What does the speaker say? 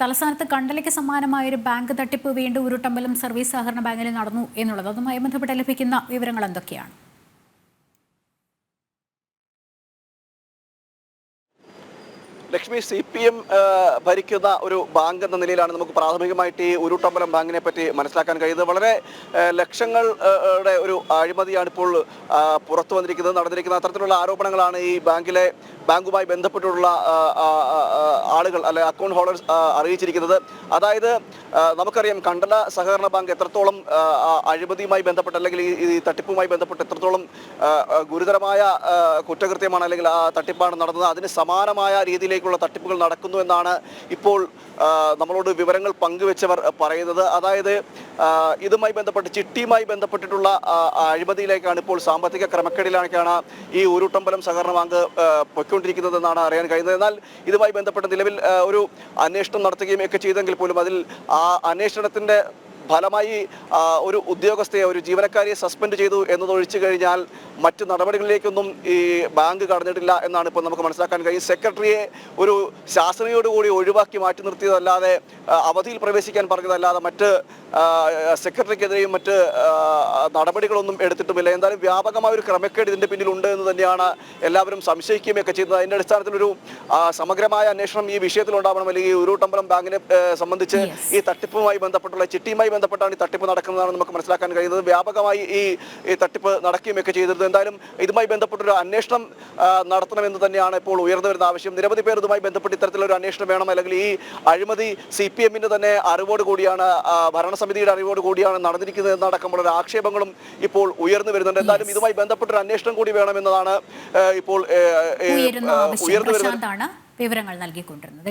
തലസ്ഥാനത്ത് കണ്ടലയ്ക്ക് സമാനമായ ഒരു ബാങ്ക് തട്ടിപ്പ് വീണ്ടും ഉരുട്ടമ്പലം സർവീസ് സഹകരണ ബാങ്കിൽ നടന്നു എന്നുള്ളത് അതുമായി ബന്ധപ്പെട്ട് ലഭിക്കുന്ന വിവരങ്ങൾ എന്തൊക്കെയാണ്? ലക്ഷ്മി സി പി എം ഭരിക്കുന്ന ഒരു ബാങ്ക് എന്ന നിലയിലാണ് നമുക്ക് പ്രാഥമികമായിട്ട് ഈ ഉരുട്ടമ്പലം ബാങ്കിനെ പറ്റി മനസ്സിലാക്കാൻ കഴിയുന്നത്. വളരെ യുടെ ഒരു അഴിമതിയാണ് ഇപ്പോൾ പുറത്തു വന്നിരിക്കുന്നത്. നടന്നിരിക്കുന്ന അത്തരത്തിലുള്ള ആരോപണങ്ങളാണ് ഈ ബാങ്കിലെ ബാങ്കുമായി ബന്ധപ്പെട്ടുള്ള ആളുകൾ അല്ലെ അക്കൗണ്ട് ഹോൾഡേഴ്സ് അറിയിച്ചിരിക്കുന്നത്. അതായത് നമുക്കറിയാം കണ്ടല സഹകരണ ബാങ്ക് എത്രത്തോളം അഴിമതിയുമായി ബന്ധപ്പെട്ട് അല്ലെങ്കിൽ ഈ തട്ടിപ്പുമായി ബന്ധപ്പെട്ട് എത്രത്തോളം ഗുരുതരമായ കുറ്റകൃത്യമാണ് അല്ലെങ്കിൽ ആ തട്ടിപ്പാണ് നടന്നത്. അതിന് സമാനമായ രീതിയിലേക്കുള്ള തട്ടിപ്പുകൾ നടക്കുന്നു എന്നാണ് ഇപ്പോൾ നമ്മളോട് വിവരങ്ങൾ പങ്കുവെച്ചവർ പറയുന്നത്. അതായത് ഇതുമായി ബന്ധപ്പെട്ട് ചിട്ടിയുമായി ബന്ധപ്പെട്ടിട്ടുള്ള അഴിമതിയിലേക്കാണ് ഇപ്പോൾ സാമ്പത്തിക ക്രമക്കേടിലേക്കാണ് ഈ ഊരുട്ടമ്പലം സഹകരണ ബാങ്ക് പൊയ്ക്കൊണ്ടിരിക്കുന്നതെന്നാണ് അറിയാൻ കഴിയുന്നത്. എന്നാൽ ഇതുമായി ബന്ധപ്പെട്ട് നിലവിൽ ഒരു അന്വേഷണം നടത്തുകയും ഒക്കെ ചെയ്തെങ്കിൽ പോലും അതിൽ ആ അന്വേഷണത്തിന്റെ ഫലമായി ഒരു ഉദ്യോഗസ്ഥയെ ഒരു ജീവനക്കാരിയെ സസ്പെൻഡ് ചെയ്തു എന്നതൊഴിച്ചു കഴിഞ്ഞാൽ മറ്റ് നടപടികളിലേക്കൊന്നും ഈ ബാങ്ക് കടന്നിട്ടില്ല എന്നാണ് ഇപ്പോൾ നമുക്ക് മനസ്സിലാക്കാൻ കഴിയും. സെക്രട്ടറിയെ ഒരു ശാസനയോടുകൂടി ഒഴിവാക്കി മാറ്റി നിർത്തിയതല്ലാതെ അവധിയിൽ പ്രവേശിക്കാൻ പറഞ്ഞതല്ലാതെ മറ്റ് സെക്രട്ടറിക്കെതിരെയും മറ്റ് നടപടികളൊന്നും എടുത്തിട്ടുമില്ല. എന്തായാലും വ്യാപകമായ ഒരു ക്രമക്കേട് ഇതിന്റെ പിന്നിലുണ്ട് എന്ന് തന്നെയാണ് എല്ലാവരും സംശയിക്കുകയൊക്കെ ചെയ്യുന്നത്. അതിന്റെ അടിസ്ഥാനത്തിൽ ഒരു സമഗ്രമായ അന്വേഷണം ഈ വിഷയത്തിൽ ഉണ്ടാവണം അല്ലെങ്കിൽ ഈ ഉരുട്ടമ്പലം ബാങ്കിനെ സംബന്ധിച്ച് ഈ തട്ടിപ്പുമായി ബന്ധപ്പെട്ടുള്ള ചിട്ടിയുമായി ബന്ധപ്പെട്ടാണ് ഈ തട്ടിപ്പ് നടക്കുന്നതാണ് നമുക്ക് മനസ്സിലാക്കാൻ കഴിയുന്നത്. വ്യാപകമായി ഈ ഈ തട്ടിപ്പ് നടക്കുകയൊക്കെ ചെയ്തിരുന്നത്. എന്തായാലും ഇതുമായി ബന്ധപ്പെട്ടൊരു അന്വേഷണം നടത്തണമെന്ന് തന്നെയാണ് ഇപ്പോൾ ഉയർന്നു വരുന്ന ആവശ്യം. നിരവധി പേർ ഇതുമായി ബന്ധപ്പെട്ട് ഇത്തരത്തിലൊരു അന്വേഷണം വേണം. അല്ലെങ്കിൽ ഈ അഴിമതി സി പി എമ്മിന്റെ തന്നെ അറിവോട് കൂടിയാണ് ആ, ഭരണസമിതിയുടെ അറിവോട് കൂടിയാണ് നടന്നിരിക്കുന്നത് എന്നടക്കമുള്ള ഒരു ആക്ഷേപങ്ങളും ഇപ്പോൾ ഉയർന്നു വരുന്നുണ്ട്. എന്തായാലും ഇതുമായി ബന്ധപ്പെട്ട ഒരു അന്വേഷണം കൂടി വേണമെന്നതാണ് ഇപ്പോൾ ഉയർന്നു വരുന്നത് വിവരങ്ങൾ നൽകിക്കൊണ്ടിരുന്നത്.